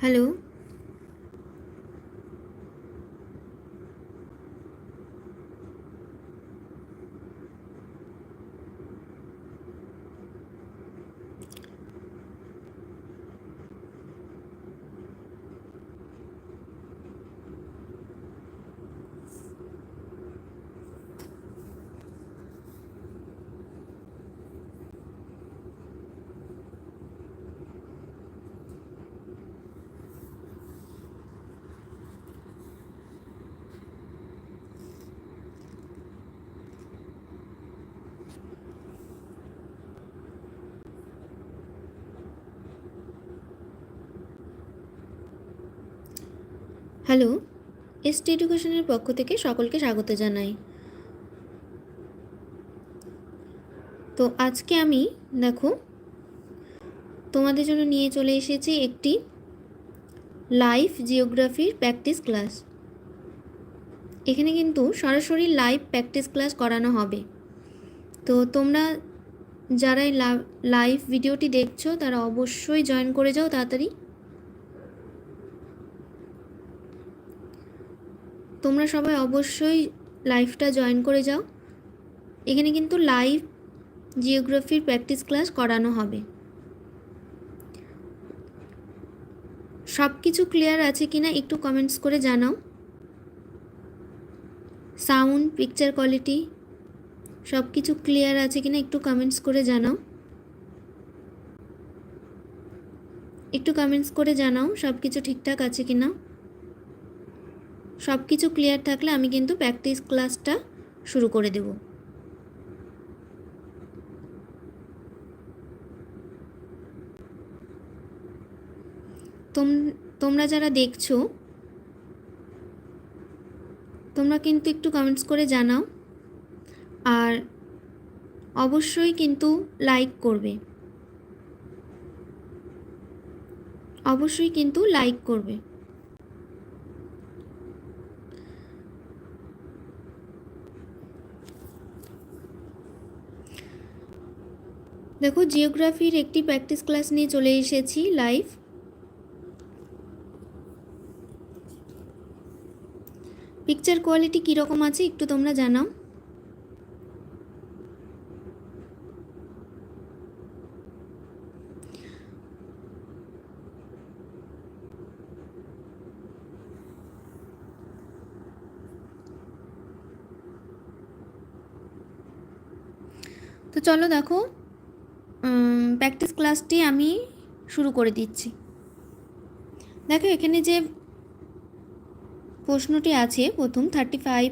Hello hello ST এডুকেশনের পক্ষ থেকে সকলকে স্বাগত জানাই। তো আজকে আমি, দেখো, তোমাদের জন্য নিয়ে চলে এসেছি একটি লাইভ জিওগ্রাফির প্র্যাকটিস ক্লাস এখানে কিন্তু সরাসরি লাইভ প্র্যাকটিস ক্লাস করানো হবে। তো তোমরা যারা এই লাইভ ভিডিওটি দেখছ, তারা অবশ্যই জয়েন করে যাও তাড়াতাড়ি। তোমরা সবাই অবশ্যই লাইভটা জয়েন করে যাও। এখানে কিন্তু লাইভ জিওগ্রাফির প্র্যাকটিস ক্লাস করানো হবে। সব কিছু ক্লিয়ার আছে কিনা একটু কমেন্টস করে জানাও। সাউন্ড পিকচার কোয়ালিটি সব কিছু ক্লিয়ার আছে কিনা একটু কমেন্টস করে জানাও। একটু কমেন্টস করে জানাও সব কিছু ঠিকঠাক আছে কিনা। সব কিছু ক্লিয়ার থাকলে আমি কিন্তু প্র্যাকটিস ক্লাসটা শুরু করে দেব। তোম, তোমরা যারা দেখছ, তোমরা কিন্তু একটু কমেন্টস করে জানাও। আর অবশ্যই কিন্তু লাইক করবে। অবশ্যই কিন্তু লাইক করবে। দেখো জিওগ্রাফির একটি প্র্যাকটিস ক্লাস নিয়ে চলে এসেছি লাইভ পিকচার কোয়ালিটি কীরকম আছে একটু তোমরা জানাও। তো চলো দেখো প্র্যাকটিস ক্লাসটি আমি শুরু করে দিচ্ছি। দেখো, এখানে যে প্রশ্নটি আছে, প্রথম থার্টি ফাইভ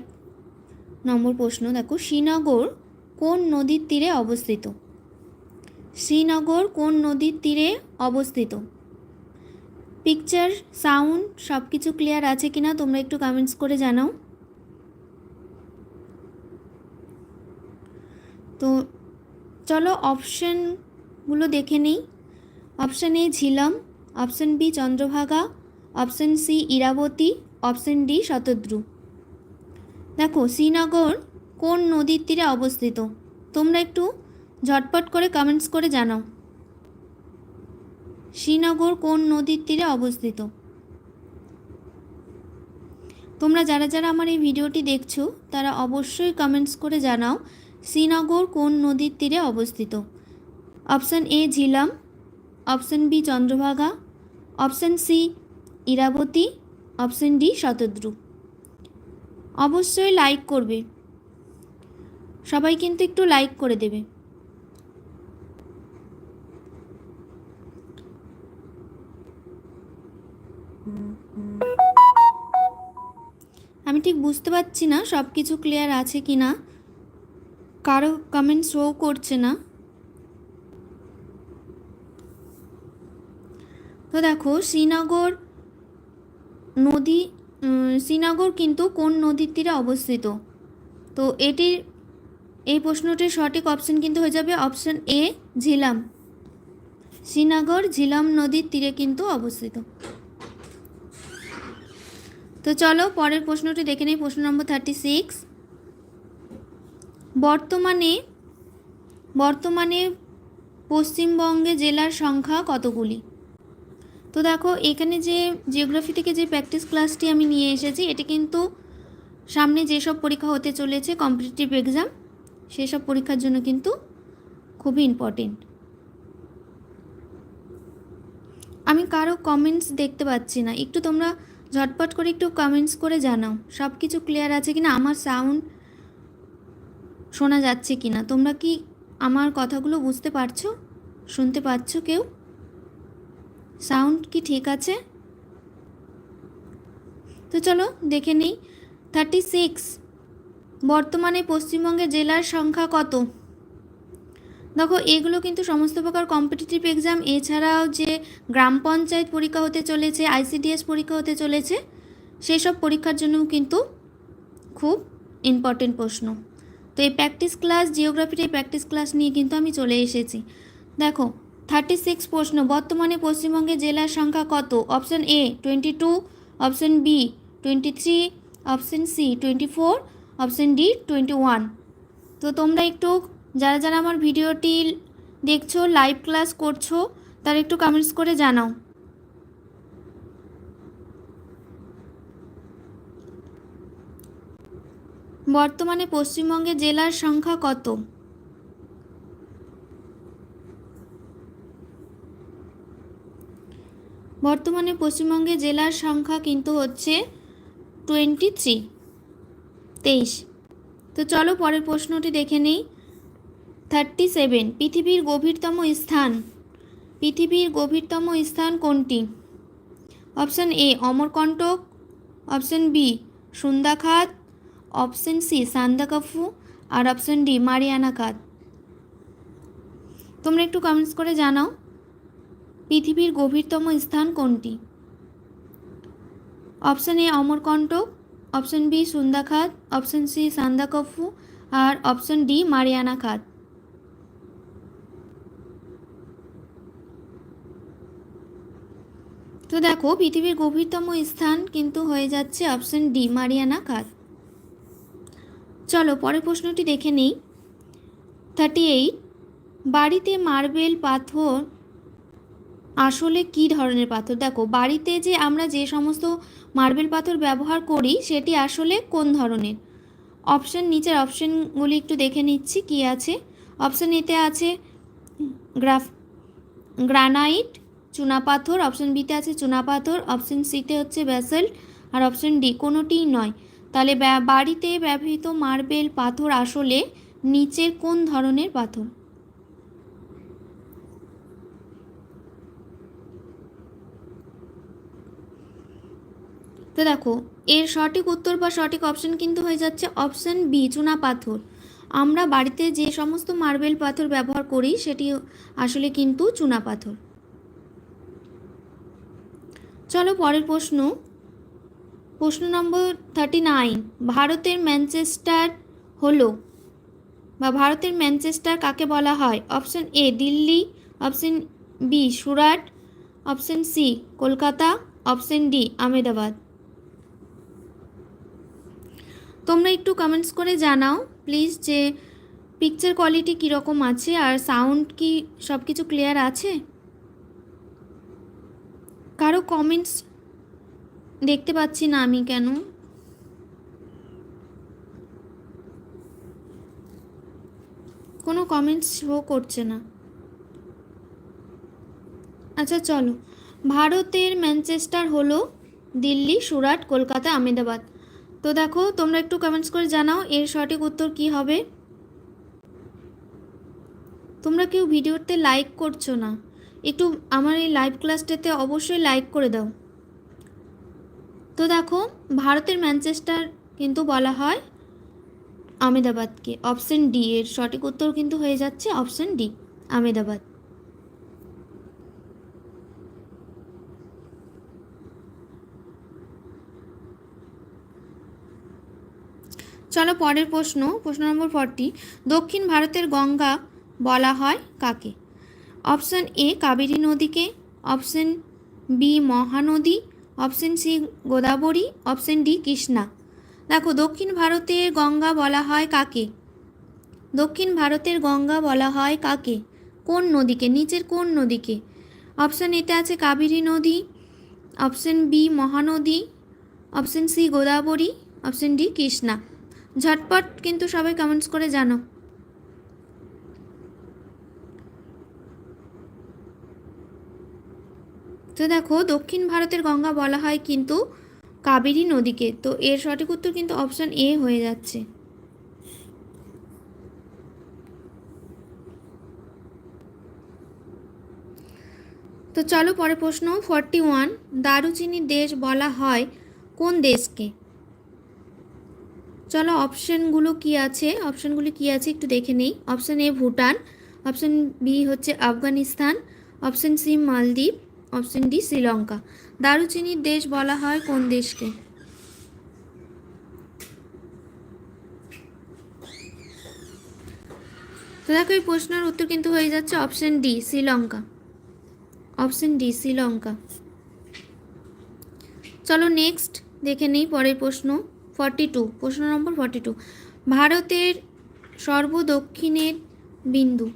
নম্বর প্রশ্ন, দেখো, শ্রীনগর কোন নদীর তীরে অবস্থিত? শ্রীনগর কোন নদীর তীরে অবস্থিত? পিকচার সাউন্ড সব কিছু ক্লিয়ার আছে কিনা তোমরা একটু কমেন্টস করে জানাও। তো চলো অপশানগুলো দেখে নিই। Option A Jhelum, option B Chandrabhaga, option C Iravati, option D Shatadru. দেখো, শ্রীনগর কোন নদীর তীরে অবস্থিত? তোমরা একটু ঝটপট করে কমেন্টস করে জানাও। শ্রীনগর কোন নদীর তীরে অবস্থিত? তোমরা যারা যারা আমার এই ভিডিওটি দেখছ, তারা অবশ্যই কমেন্টস করে জানাও, শ্রীনগর কোন নদীর তীরে অবস্থিত? Option A Jhelum, option B Chandrabhaga, option C Iravati, option D Shatadru. অবশ্যই লাইক করবে। সবাই কিন্তু একটু লাইক করে দেবে। আমি ঠিক বুঝতে পারছি না সব কিছু ক্লিয়ার আছে কি না কারও কমেন্ট শো করছে না। তো দেখো, শ্রীনগর নদী শ্রীনগর কিন্তু কোন নদীর তীরে অবস্থিত? তো এটির, এই প্রশ্নটির সঠিক অপশন কিন্তু হয়ে যাবে অপশন এ ঝিলাম। শ্রীনগর ঝিলাম নদীর তীরে কিন্তু অবস্থিত। তো চলো পরের প্রশ্নটি দেখে নিই, প্রশ্ন নম্বর থার্টি সিক্স বর্তমানে বর্তমানে পশ্চিমবঙ্গে জেলার সংখ্যা কতগুলি? তো দেখো, এখানে যে জিওগ্রাফি থেকে যে প্র্যাকটিস ক্লাসটি আমি নিয়ে এসেছি, এটি কিন্তু সামনে যেসব পরীক্ষা হতে চলেছে কম্পিটিটিভ এক্সাম সেসব পরীক্ষার জন্য কিন্তু খুবই ইম্পর্টেন্ট আমি কারও কমেন্টস দেখতে পাচ্ছি না। একটু তোমরা ঝটপট করে একটু কমেন্টস করে জানাও। সব কিছু ক্লিয়ার আছে কি না আমার সাউন্ড শোনা যাচ্ছে কি না তোমরা কি আমার কথাগুলো বুঝতে পারছ? শুনতে পাচ্ছো কেউ? সাউন্ড কি ঠিক আছে? তো চলো দেখে নিই। থার্টি সিক্স বর্তমানে পশ্চিমবঙ্গের জেলার সংখ্যা কত? দেখো, এগুলো কিন্তু সমস্ত প্রকার কম্পিটিটিভ এক্সাম এছাড়াও যে গ্রাম পঞ্চায়েত পরীক্ষা হতে চলেছে আইসিডিএস পরীক্ষা হতে চলেছে সেই সব পরীক্ষার জন্যও কিন্তু খুব ইম্পর্টেন্ট প্রশ্ন। তো এই প্র্যাকটিস ক্লাস জিওগ্রাফির এই প্র্যাকটিস ক্লাস নিয়ে কিন্তু আমি চলে এসেছি। দেখো থার্টি সিক্স প্রশ্ন, বর্তমানে পশ্চিমবঙ্গে জেলার সংখ্যা কত? Option A twenty two option B twenty three option C twenty four option D twenty one তো তোমরা একটু, যারা যারা আমার ভিডিওটি দেখছ লাইভ ক্লাস করছ, তারা একটু কমেন্টস করে জানাও। বর্তমানে পশ্চিমবঙ্গে জেলার সংখ্যা কত? বর্তমানে পশ্চিমবঙ্গে জেলার সংখ্যা কিন্তু হচ্ছে টোয়েন্টি থ্রি তেইশ। তো চলো পরের প্রশ্নটি দেখে নিই। থার্টি সেভেন পৃথিবীর গভীরতম স্থান। পৃথিবীর গভীরতম স্থান কোনটি? Option A Amarkantak option B, সুন্দাখাত। Option C, Sandakphu. R option D Mariana খাত তোমরা একটু কমেন্টস করে জানাও। পৃথিবীর গভীরতম স্থান কোনটি? Option A Amarkantak option B সুন্দাখাত option C Sandakphu আর অপশান ডি মারিয়ানা খাত। তো দেখো, পৃথিবীর গভীরতম স্থান কিন্তু হয়ে যাচ্ছে অপশান ডি, মারিয়ানা খাত। চলো, পরের প্রশ্নটি দেখে নেই। থার্টি এইট, বাড়িতে মার্বেল, পাথর আসলে কি ধরনের পাথর? দেখো, বাড়িতে যে আমরা যে সমস্ত মার্বেল পাথর ব্যবহার করি, সেটি আসলে কোন ধরনের? অপশান, নিচের অপশানগুলি একটু দেখে নিচ্ছি কি আছে। অপশান এতে আছে গ্রাফ, গ্রানাইট চুনাপাথর অপশান বিতে আছে চুনাপাথর অপশান সিতে হচ্ছে ব্যাসেল্ট আর অপশান ডি কোনোটিই নয়। তাহলে বাড়িতে ব্যবহৃত মার্বেল পাথর আসলে নিচের কোন ধরনের পাথর? তো দেখো, এর সঠিক উত্তর বা সঠিক অপশন কিন্তু হয়ে যাচ্ছে অপশন বি চুনা পাথর। আমরা বাড়িতে যে সমস্ত মার্বেল পাথর ব্যবহার করি, সেটি আসলে কিন্তু চুনা পাথর। চলো পরের প্রশ্ন। প্রশ্ন নম্বর থার্টি নাইন ভারতের ম্যানচেস্টার হলো, বা ভারতের ম্যানচেস্টার কাকে বলা হয়? Option A Delhi option B Surat option C Kolkata option D Ahmedabad. তোমরা একটু কমেন্টস করে জানাও প্লিজ যে পিকচার কোয়ালিটি কীরকম আছে আর সাউন্ড কি সব কিছু ক্লিয়ার আছে? কারও কমেন্টস দেখতে পাচ্ছি না আমি কেন? কোনো কমেন্টস শো করছে না। আচ্ছা চলো। ভারতের ম্যানচেস্টার হলো দিল্লি, সুরাট, কলকাতা, আহমেদাবাদ। তো দেখো, তোমরা একটু কমেন্টস করে জানাও এর সঠিক উত্তর কি হবে। তোমরা কেউ ভিডিওতে লাইক করছ না, একটু আমার এই লাইভ ক্লাসটাতে অবশ্যই লাইক করে দাও। তো দেখো, ভারতের ম্যানচেস্টার কিন্তু বলা হয় আমেদাবাদকে অপশন ডি এর সঠিক উত্তর কিন্তু হয়ে যাচ্ছে অপশন ডি আমেদাবাদ চলো পরের প্রশ্ন প্রশ্ন নম্বর ফর্টি দক্ষিণ ভারতের গঙ্গা বলা হয় কাকে? অপশান এ কাবেরী নদীকে option B Mahanadi option C Godavari option D Krishna. দেখো, দক্ষিণ ভারতের গঙ্গা বলা হয় কাকে? দক্ষিণ ভারতের গঙ্গা বলা হয় কাকে? কোন নদীকে? নিচের কোন নদীকে? অপশান এতে আছে কাবেরী নদী option B Mahanadi option C Godavari option D Krishna. ঝটপট কিন্তু সবাই কমেন্টস করে জানো। তো দেখো, দক্ষিণ ভারতের গঙ্গা বলা হয় কিন্তু কাবেরী নদীকে। তো এর সঠিক উত্তর কিন্তু অপশান এ হয়ে যাচ্ছে। তো চলো পরে প্রশ্ন ফর্টি ওয়ান দারুচিনির দেশ বলা হয় কোন দেশকে? চলো অপশানগুলো কি আছে? অপশানগুলি কি আছে একটু দেখে নেই। Option A Bhutan, option B হচ্ছে Afghanistan, option C Maldives, option D Sri Lanka. দারুচিনির দেশ বলা হয় কোন দেশকে? তো দেখো এই প্রশ্নের উত্তর কিন্তু হয়ে যাচ্ছে option D, Sri Lanka. Option D, Sri Lanka. চলো নেক্সট দেখে নিই পরের প্রশ্ন। ফর্টি টু প্রশ্ন নম্বর ফর্টি টু ভারতের সর্বদক্ষিণের বিন্দু।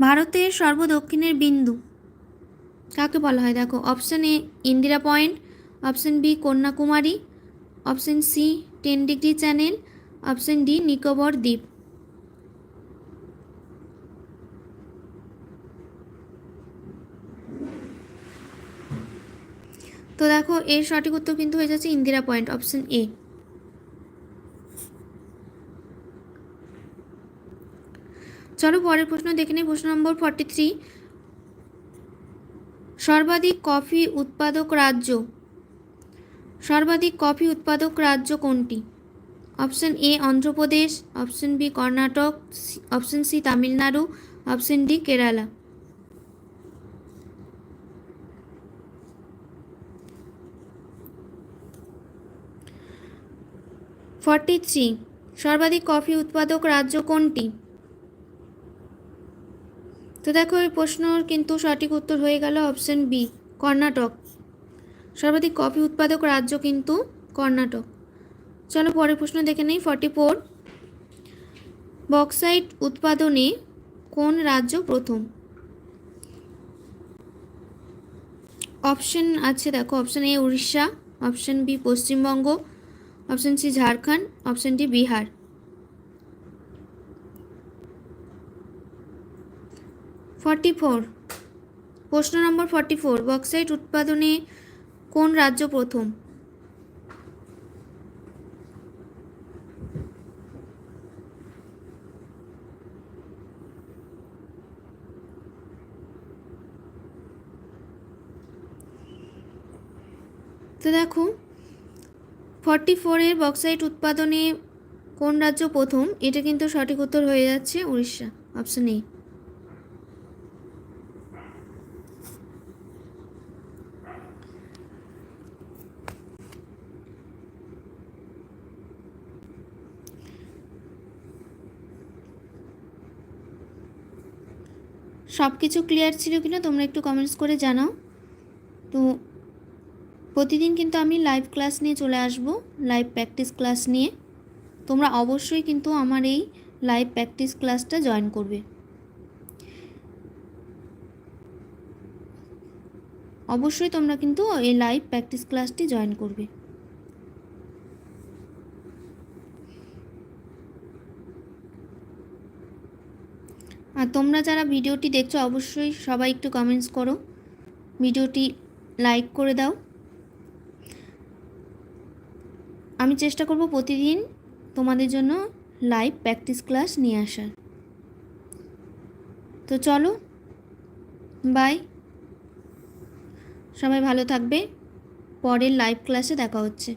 ভারতের সর্বদক্ষিণের বিন্দু। কাকে বলা হয়? দেখো option A Indira point option B Kanyakumari option C ten degree channel option D Nicobar দ্বীপ তো দেখো, এর সঠিক উত্তর কিন্তু হয়ে যাচ্ছে ইন্দিরা পয়েন্ট, অপশন এ। চলো পরের প্রশ্ন দেখে নিই। প্রশ্ন নম্বর ফর্টি থ্রি সর্বাধিক কফি উৎপাদক রাজ্য। সর্বাধিক কফি উৎপাদক রাজ্য কোনটি? Option A, Andhra Pradesh, option B, Karnataka option C, Tamil Nadu, option D, Kerala. Forty three, সর্বাধিক কফি উৎপাদক রাজ্য কোনটি? তো দেখো, এই প্রশ্নর কিন্তু সঠিক উত্তর হয়ে গেল অপশন বি, কর্ণাটক। সর্বাধিক কফি উৎপাদক রাজ্য কিন্তু কর্ণাটক। চলো পরের প্রশ্ন দেখে নেই, ফর্টি ফোর। বক্সাইট উৎপাদনে কোন রাজ্য প্রথম? অপশন আছে, দেখো, option A Orissa, option B Paschimbanga option C Jharkhand option D Bihar forty four প্রশ্ন নম্বর ফর্টি ফোর বক্সাইট উৎপাদনে কোন রাজ্য প্রথম? তো দেখো ফর্টি ফোরের বক্সাইট উৎপাদনে কোন রাজ্য প্রথম? এটা কিন্তু সঠিক উত্তর হয়ে যাচ্ছে উড়িষ্যা। অপশন এ সব কিছু ক্লিয়ার ছিল কিনা তোমরা একটু কমেন্টস করে জানাও। তো প্রতিদিন কিন্তু আমি লাইভ ক্লাস নিয়ে চলে আসব লাইভ প্র্যাকটিস ক্লাস নিয়ে। তোমরা অবশ্যই কিন্তু আমার এই লাইভ প্র্যাকটিস ক্লাসটা জয়েন করবে। অবশ্যই তোমরা কিন্তু এই লাইভ প্র্যাকটিস ক্লাসটি জয়েন করবে। আর তোমরা যারা ভিডিওটি দেখছ, অবশ্যই সবাই একটু কমেন্টস করো। ভিডিওটি লাইক করে দাও। আমি চেষ্টা করব প্রতিদিন তোমাদের জন্য লাইভ প্র্যাকটিস ক্লাস নিয়ে আসার। তো চলো বাই সবাই ভালো থাকবে। পরের লাইভ ক্লাসে দেখা হচ্ছে।